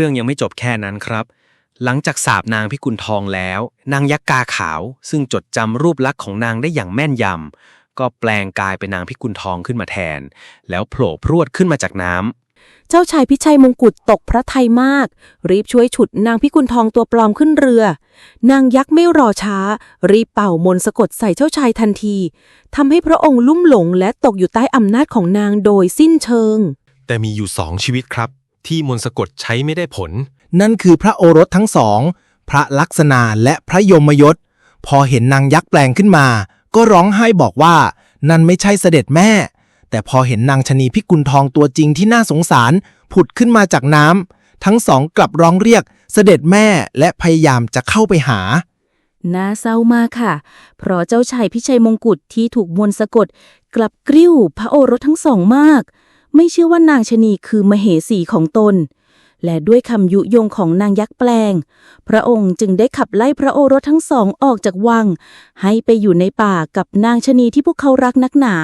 เรื่องยังไม่จบแค่นั้นครับ หลังจากสาบนางพิกุลทองแล้ว นางยักษ์กาขาว ซึ่งจดจำรูปลักษณ์ของนางได้อย่างแม่นยำก็แปลงกายเป็นนางพิกุลทองขึ้นมาแทน แล้วโผล่พรวดขึ้นมาจากน้ำเจ้าชายพิชัยมงกุฎตกพระทัยมาก รีบช่วยฉุดนางพิกุลทองตัวปลอมขึ้นเรือ นางยักษ์ไม่รอช้า รีบเป่ามนต์สะกดใส่เจ้าชายทันทีทำให้พระองค์ลุ่มหลงและตกอยู่ใต้อำนาจของนางโดยสิ้นเชิง แต่มีอยู่สองชีวิตครับ ที่มนต์สะกดใช้ไม่ได้ผล นั่นคือพระโอรสทั้งสอง พระลักษณะและพระยมยศ พอเห็นนางยักษ์แปลงขึ้นมา ก็ร้องไห้บอกว่า นั่นไม่ใช่เสด็จแม่ แต่พอเห็นนางชะนีพิกุลทองตัวจริงที่น่าสงสาร ผุดขึ้นมาจากน้ำทั้งสองกลับร้องเรียกเสด็จแม่และพยายามจะเข้าไปหาน่าเศร้ามากค่ะ เพราะเจ้าชายพิชัยมงกุฎที่ถูกมนต์สะกด กลับกริ้วพระโอรสทั้งสองมาก ไม่เชื่อว่านางชนีคือมเหสีของตน และด้วยคำยุยงของนางยักษ์แปลง พระองค์จึงได้ขับไล่พระโอรสทั้งสองออกจากวัง ให้ไปอยู่ในป่ากับนางชนีที่พวกเขารักนักหนา